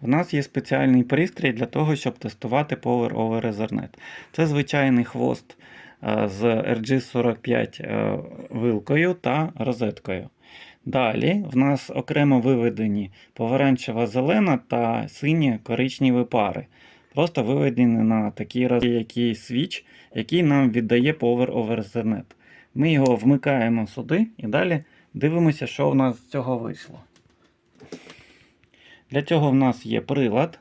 В нас є спеціальний пристрій для того, щоб тестувати Power over Ethernet. Це звичайний хвост е, з RG45 е, вилкою та розеткою. Далі в нас окремо виведені помаранчева зелена та сині коричневі пари. Просто виведені на такий роз- який свіч, який нам віддає Power over Ethernet. Ми його вмикаємо сюди і далі дивимося, що в нас з цього вийшло. Для цього в нас є прилад.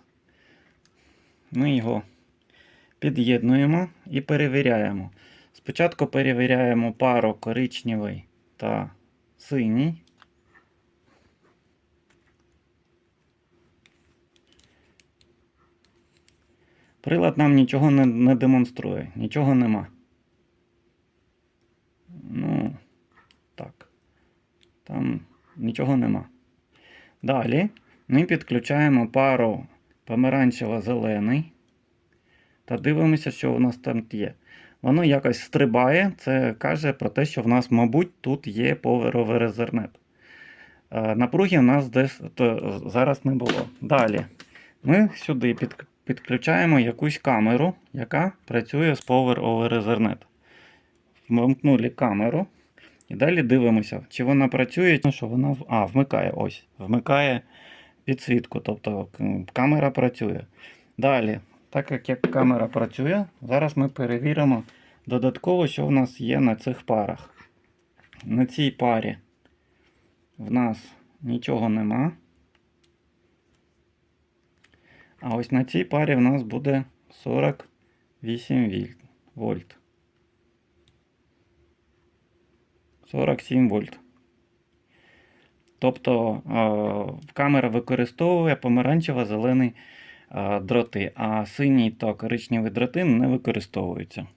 Ми його під'єднуємо і перевіряємо. Спочатку перевіряємо пару коричневий та синій. Прилад нам нічого не, не демонструє, нічого нема. Ну, так. Там нічого нема. Далі ми підключаємо пару помаранчево-зелений та дивимося, що у нас там є. Воно якось стрибає, це каже про те, що в нас, мабуть, тут є over Ethernet. Е, Напруги в нас десь то, зараз не було. Далі ми сюди під, підключаємо якусь камеру, яка працює з Power over Ethernet. Вмкнули камеру. І далі дивимося, чи вона працює, що вона а, вмикає ось. Вмикає підсвітку, тобто камера працює. Далі, так як як камера працює, зараз ми перевіримо додатково, що в нас є на цих парах. На цій парі в нас нічого нема. А ось на цій парі в нас буде 48 вольт. 47 вольт. Тобто е, камера використовує помаранчево-зелений е, дроти, а синій та коричневі дроти не використовуються.